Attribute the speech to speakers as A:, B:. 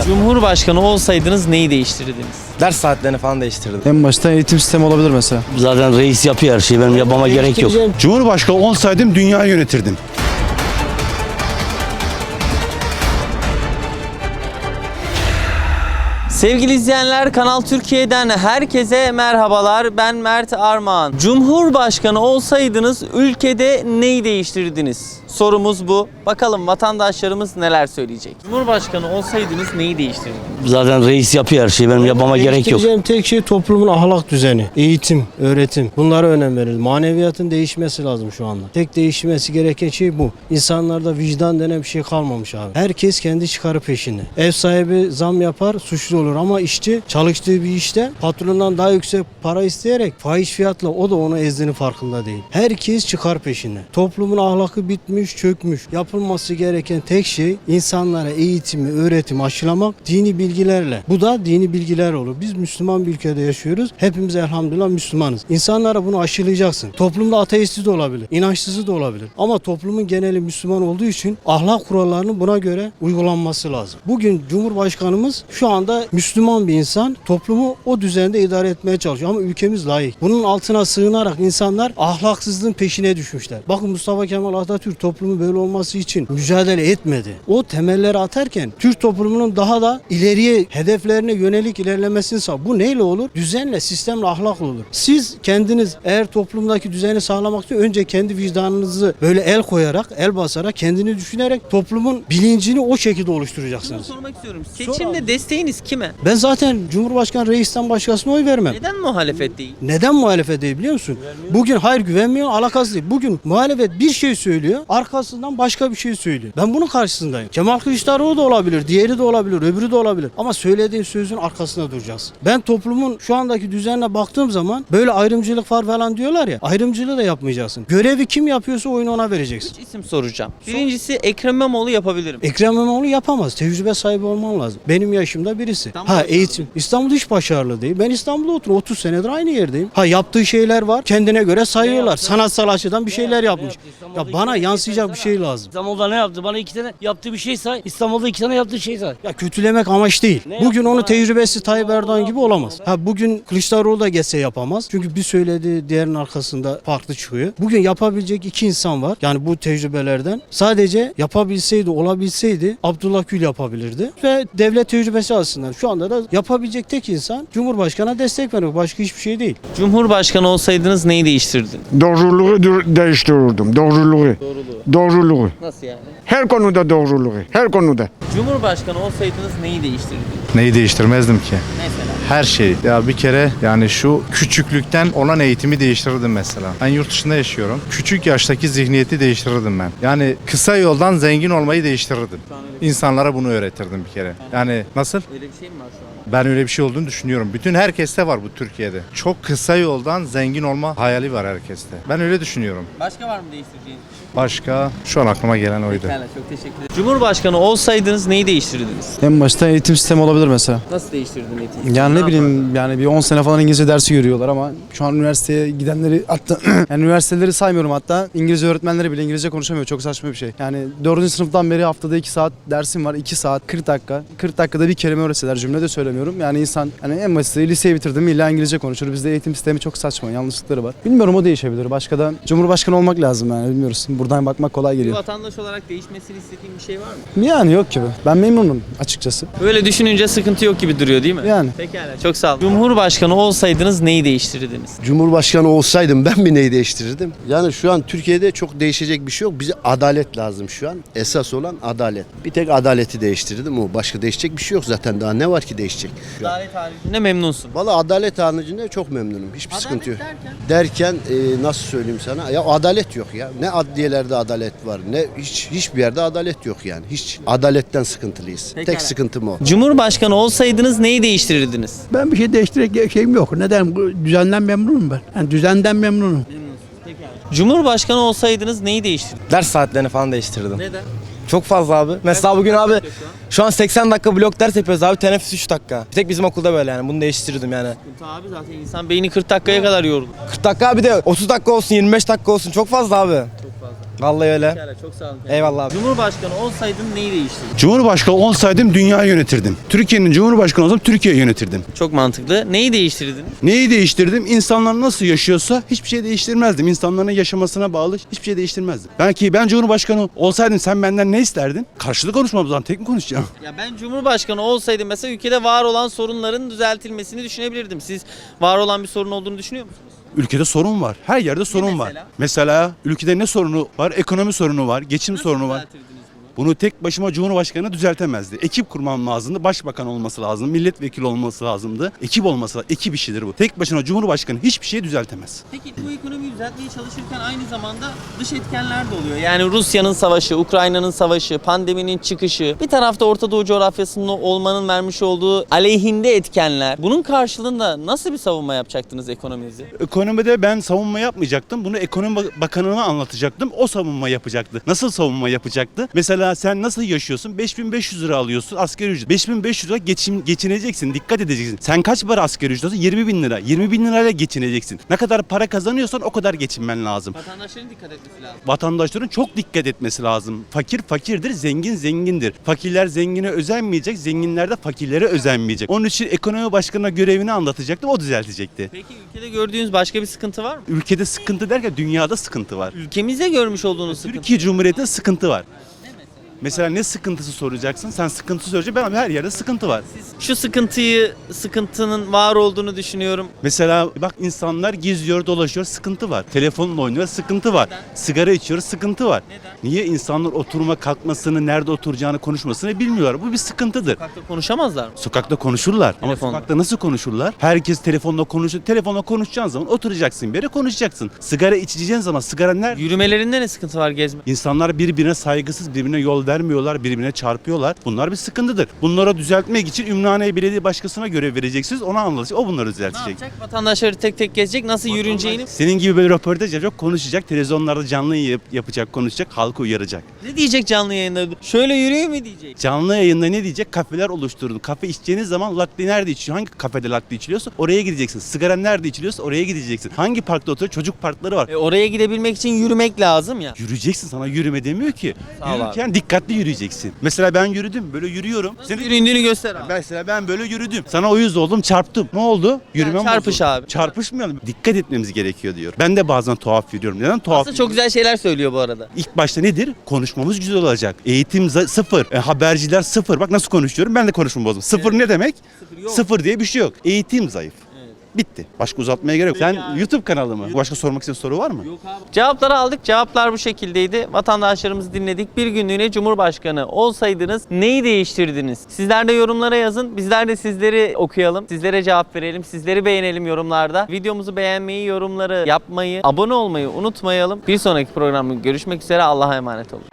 A: dakika.
B: Cumhurbaşkanı olsaydınız neyi değiştirirdiniz?
A: Ders saatlerini falan değiştirdim.
C: En başta eğitim sistemi olabilir mesela.
D: Zaten reis yapıyor her şeyi. Benim yapmama gerek yok.
E: Cumhurbaşkanı olsaydım dünyayı yönetirdim.
B: Sevgili izleyenler Kanal Türkiye'den herkese merhabalar. Ben Mert Armağan. Cumhurbaşkanı olsaydınız ülkede neyi değiştirirdiniz? Sorumuz bu. Bakalım vatandaşlarımız neler söyleyecek. Cumhurbaşkanı olsaydınız neyi değiştirirdiniz?
D: Zaten reis yapıyor her şeyi. Benim yapmama gerek yok.
F: Değiştireceğim tek şey toplumun ahlak düzeni, eğitim, öğretim. Bunlara önem verelim. Maneviyatın değişmesi lazım şu anda. Tek değişmesi gereken şey bu. İnsanlarda vicdan denen bir şey kalmamış abi. Herkes kendi çıkarı peşinde. Ev sahibi zam yapar, suçlu olur ama işçi çalıştığı bir işte patronundan daha yüksek para isteyerek fahiş fiyatla o da onu ezdiğinin farkında değil. Herkes çıkar peşinde. Toplumun ahlakı bitmiş, çökmüş. Yapılması gereken tek şey insanlara eğitimi, öğretimi aşılamak dini bilgilerle. Bu da dini bilgiler olur. Biz Müslüman bir ülkede yaşıyoruz. Hepimiz elhamdülillah Müslümanız. İnsanlara bunu aşılayacaksın. Toplumda ateisti de olabilir, inançsızı da olabilir. Ama toplumun geneli Müslüman olduğu için ahlak kurallarının buna göre uygulanması lazım. Bugün Cumhurbaşkanımız şu anda Müslüman bir insan. Toplumu o düzende idare etmeye çalışıyor. Ama ülkemiz layık. Bunun altına sığınarak insanlar ahlaksızlığın peşine düşmüşler. Bakın Mustafa Kemal Atatürk toplumu böyle olması için mücadele etmedi. O temelleri atarken Türk toplumunun daha da ileriye hedeflerine yönelik ilerlemesini sağ. Bu neyle olur? Düzenle, sistemle, ahlakla olur. Siz kendiniz eğer toplumdaki düzeni sağlamak için önce kendi vicdanınızı böyle el koyarak, el basarak, kendini düşünerek toplumun bilincini o şekilde oluşturacaksınız.
B: sormak istiyorum. Seçimde desteğiniz kime?
F: Ben zaten Cumhurbaşkanı reisten başkasına oy vermem.
B: Neden muhalefet değil?
F: Neden muhalefet değil biliyor musun? Bugün hayır güvenmiyor alakası değil. Bugün muhalefet bir şey söylüyor arkasından başka bir şey söylüyor. Ben bunun karşısındayım. Kemal Kılıçdaroğlu da olabilir, diğeri de olabilir, öbürü de olabilir. Ama söylediğin sözün arkasında duracaksın. Ben toplumun şu andaki düzenine baktığım zaman böyle ayrımcılık var falan diyorlar ya. Ayrımcılığı da yapmayacaksın. Görevi kim yapıyorsa oyunu ona vereceksin.
B: Üç isim soracağım. Birincisi Ekrem İmamoğlu yapabilir mi?
F: Ekrem İmamoğlu yapamaz. Tecrübe sahibi olman lazım. Benim yaşımda birisi.
B: İstanbul'da
F: ha eğitim. İstanbul hiç başarılı değil. Ben İstanbul'da oturuyorum. 30 senedir aynı yerdeyim. Ha yaptığı şeyler var. Kendine göre sayıyorlar. Sanatsal açıdan bir şeyler yapmış. Ya bana yansıyacak bir şey lazım.
D: İstanbul'da ne yaptı? Bana iki tane yaptığı bir şey say. İstanbul'da iki tane yaptığı şey say.
F: Ya kötülemek amaç değil.
D: Ne
F: Bugün onu
D: bana?
F: tecrübesi Tayyip Erdoğan gibi olamaz. Ha bugün Kılıçdaroğlu da geçse yapamaz. Çünkü bir söylediği diğerinin arkasında farklı çıkıyor. Bugün yapabilecek iki insan var. Yani bu tecrübelerden. Sadece yapabilseydi, olabilseydi Abdullah Gül yapabilirdi. Ve devlet tecrübesi aslında. Şu anda da yapabilecek tek insan Cumhurbaşkanı'na destek vermek. Başka hiçbir şey değil.
B: Cumhurbaşkanı olsaydınız neyi değiştirirdiniz?
E: Doğruluğu değiştirirdim. Doğruluğu.
B: Doğruluğu.
E: Doğruluğu.
B: Nasıl yani?
E: Her konuda doğruluğu. Her konuda.
B: Cumhurbaşkanı olsaydınız neyi değiştirirdiniz?
G: Neyi değiştirmezdim ki?
B: Mesela.
G: Her şeyi. Ya bir kere yani şu küçüklükten olan eğitimi değiştirirdim mesela. Ben yurt dışında yaşıyorum. Küçük yaştaki zihniyeti değiştirirdim ben. Yani kısa yoldan zengin olmayı değiştirirdim. İnsanlara bunu öğretirdim bir kere. Yani nasıl?
B: Öyle bir şey mi var şu an?
G: Ben öyle bir şey olduğunu düşünüyorum. Bütün herkeste var bu Türkiye'de. Çok kısa yoldan zengin olma hayali var herkeste. Ben öyle düşünüyorum.
B: Başka var mı değiştireceğiniz bir şey?
G: Başka şu an aklıma gelen oydu.
B: Pekala çok teşekkür ederim. Cumhurbaşkanı olsaydınız neyi değiştirirdiniz?
C: En başta eğitim sistemi olabilir mesela.
B: Nasıl değiştirirdin eğitim?
C: Yani ne bileyim yani bir 10 sene falan İngilizce dersi görüyorlar ama şu an üniversiteye gidenleri hatta yani üniversiteleri saymıyorum hatta İngilizce öğretmenleri bile İngilizce konuşamıyor. Çok saçma bir şey. Yani 4. sınıftan beri haftada 2 saat dersim var. 2 saat 40 dakika. 40 dakikada bir kelime öğretseler cümle de söylemiyorum. Yani insan hani en basiti liseyi bitirdim illa İngilizce konuşur. Bizde eğitim sistemi çok saçma. Yanlışlıkları var. Bilmiyorum o değişebilir. Başka da Cumhurbaşkanı olmak lazım yani bilmiyoruz. Buradan bakmak kolay
B: Bir
C: geliyor.
B: vatandaş olarak değişmesini istediğin bir şey var mı?
C: Yani yok gibi. Ben memnunum açıkçası.
B: Böyle düşününce sıkıntı yok gibi duruyor değil mi?
C: Yani.
B: Pekala çok sağ olun. Cumhurbaşkanı olsaydınız neyi değiştirirdiniz?
H: Cumhurbaşkanı olsaydım ben mi neyi değiştirirdim? Yani şu an Türkiye'de çok değişecek bir şey yok. Bize adalet lazım şu an. Esas olan adalet. Bir tek adaleti değiştirirdim o. Başka değişecek bir şey yok zaten daha. Ne var ki değişecek?
B: Adalet haricinde memnunsun.
H: Valla adalet haricinde çok memnunum. Hiçbir sıkıntı yok. Derken e, nasıl söyleyeyim sana? Ya adalet yok ya. Ne adliyelerde adalet var ne hiç hiçbir yerde adalet yok yani. Hiç adaletten sıkıntılıyız.
B: Pekala.
H: Tek sıkıntım o.
B: Cumhurbaşkanı olsaydınız neyi değiştirirdiniz?
I: Ben bir şey değiştirecek şeyim yok. Neden? Düzenden memnunum ben. Yani düzenden memnunum.
B: Cumhurbaşkanı olsaydınız neyi değiştirirdiniz?
A: Ders saatlerini falan değiştirdim.
B: Neden?
A: Çok fazla abi. Mesela bugün abi şu an 80 dakika blok ders yapıyoruz abi. Teneffüs 3 dakika. Bir tek bizim okulda böyle yani. Bunu değiştirirdim yani.
B: Abi zaten insan beyni 40 dakikaya kadar yorulur.
A: 40 dakika abi de 30 dakika olsun 25 dakika olsun çok fazla abi. Vallahi öyle.
B: Pekala, çok sağ olun.
A: Eyvallah abi.
B: Cumhurbaşkanı olsaydın neyi değiştirirdin?
E: Cumhurbaşkanı olsaydım dünyayı yönetirdim. Türkiye'nin Cumhurbaşkanı olsam Türkiye'yi yönetirdim.
B: Çok mantıklı. Neyi değiştirirdin?
E: Neyi değiştirdim? İnsanlar nasıl yaşıyorsa hiçbir şey değiştirmezdim. İnsanların yaşamasına bağlı hiçbir şey değiştirmezdim. Belki ben Cumhurbaşkanı olsaydım sen benden ne isterdin? Karşılık konuşmamız lazım. Tek mi konuşacağım?
B: Ya ben Cumhurbaşkanı olsaydım mesela ülkede var olan sorunların düzeltilmesini düşünebilirdim. Siz var olan bir sorun olduğunu düşünüyor musunuz?
E: Ülkede sorun var. Her yerde sorun var.
B: mesela?
E: Ülkede ne sorunu var? Ekonomi sorunu var, geçim sorunu var.
B: düzeltirdiniz bunu?
E: Tek başıma Cumhurbaşkanı düzeltemezdi. Ekip kurmam lazımdı. Başbakan olması lazım. Milletvekili olması lazımdı. Ekip olması lazım. Ekip işidir bu. Tek başına Cumhurbaşkanı hiçbir şey düzeltemez.
B: Peki bu ekonomiyi düzeltmeye çalışırken aynı zamanda dış etkenler de oluyor. Yani Rusya'nın savaşı, Ukrayna'nın savaşı, pandeminin çıkışı, bir tarafta Orta Doğu coğrafyasında olmanın vermiş olduğu aleyhinde etkenler. Bunun karşılığında nasıl bir savunma yapacaktınız ekonominizi?
E: Ekonomide ben savunma yapmayacaktım. Bunu ekonomi bakanına anlatacaktım. O savunma yapacaktı. Nasıl savunma yapacaktı? Mesela sen nasıl yaşıyorsun? 5500 lira alıyorsun asgari ücret. 5500 lira geçin, geçineceksin. Dikkat edeceksin. Sen kaç para asgari ücret alıyorsun? 20 bin lira. 20 bin lirayla geçineceksin. Ne kadar para kazanıyorsan o kadar geçinmen lazım.
B: Vatandaşların dikkat etmesi lazım.
E: Vatandaşların çok dikkat etmesi lazım. Fakir fakirdir, zengin zengindir. Fakirler zengine özenmeyecek, zenginler de fakirlere özenmeyecek. Onun için ekonomi başkanına görevini anlatacaktım, o düzeltecekti.
B: Peki ülkede gördüğünüz başka bir sıkıntı var mı?
E: Ülkede sıkıntı derken dünyada sıkıntı var.
B: Ülkemizde görmüş olduğunuz sıkıntı.
E: Türkiye Cumhuriyeti'nde sıkıntı var. Mesela ne sıkıntısı soracaksın? Sen sıkıntı söyleyeceksin. Ben her yerde sıkıntı var.
B: Şu sıkıntıyı, sıkıntının var olduğunu düşünüyorum.
E: Mesela bak insanlar geziyor, dolaşıyor, sıkıntı var. Telefonla oynuyor, sıkıntı var. Sigara içiyor, sıkıntı var. Niye insanlar oturma kalkmasını, nerede oturacağını konuşmasını bilmiyorlar. Bu bir sıkıntıdır.
B: Sokakta konuşamazlar mı?
E: Sokakta konuşurlar. Ama
B: Telefonla.
E: sokakta nasıl konuşurlar? Herkes telefonla konuşuyor. Telefonla konuşacağın zaman oturacaksın bir yere konuşacaksın. Sigara içeceğin zaman sigara nerede?
B: Yürümelerinde ne sıkıntı var gezme?
E: İnsanlar birbirine saygısız, birbirine yol vermiyorlar, birbirine çarpıyorlar. Bunlar bir sıkıntıdır. Bunlara düzeltmek için Ümraniye Belediye Başkası'na görev vereceksiniz. Ona anlatacak. O bunları
B: Ne
E: düzeltecek.
B: yapacak? Vatandaşları tek tek gezecek, nasıl yürüneceğini.
E: Senin gibi böyle röportaj yapacak, konuşacak, televizyonlarda canlı yayın yapacak, konuşacak, halkı uyaracak.
B: Ne diyecek canlı yayında? Şöyle yürüyor mu diyecek?
E: Canlı yayında ne diyecek? Kafeler oluşturun. Kafe içeceğiniz zaman latte nerede içiyor? Hangi kafede latte içiliyorsa oraya gideceksin. Sigara nerede içiliyorsa oraya gideceksin. Hangi parkta oturuyor? Çocuk parkları var.
B: E, oraya gidebilmek için yürümek lazım ya.
E: Yürüyeceksin sana yürüme demiyor ki.
B: Sağ
E: Yürürken dikkatli yürüyeceksin. Mesela ben yürüdüm böyle yürüyorum.
B: Nasıl
E: Senin-
B: yüründüğünü göster abi.
E: Mesela ben böyle yürüdüm. Sana uyuz oldum çarptım. Ne oldu? Yürümem
B: çarpış
E: bozuldu.
B: abi.
E: Çarpışmayalım. Dikkat etmemiz gerekiyor diyor. Ben de bazen tuhaf yürüyorum. Neden tuhaf
B: Aslında çok güzel şeyler söylüyor bu arada.
E: İlk başta nedir? Konuşmamız güzel olacak. Eğitim sıfır. E, haberciler sıfır. Bak nasıl konuşuyorum. Ben de konuşmamı bozdum. Sıfır ne demek?
B: yok.
E: Sıfır diye bir şey yok. Eğitim zayıf. Bitti. Başka uzatmaya gerek yok. Sen YouTube kanalı mı? Başka sormak istediğin soru var mı?
B: Cevapları aldık. Cevaplar bu şekildeydi. Vatandaşlarımızı dinledik. Bir günlüğüne Cumhurbaşkanı olsaydınız neyi değiştirdiniz? Sizler de yorumlara yazın. Bizler de sizleri okuyalım. Sizlere cevap verelim. Sizleri beğenelim yorumlarda. Videomuzu beğenmeyi, yorumları yapmayı, abone olmayı unutmayalım. Bir sonraki programda görüşmek üzere. Allah'a emanet olun.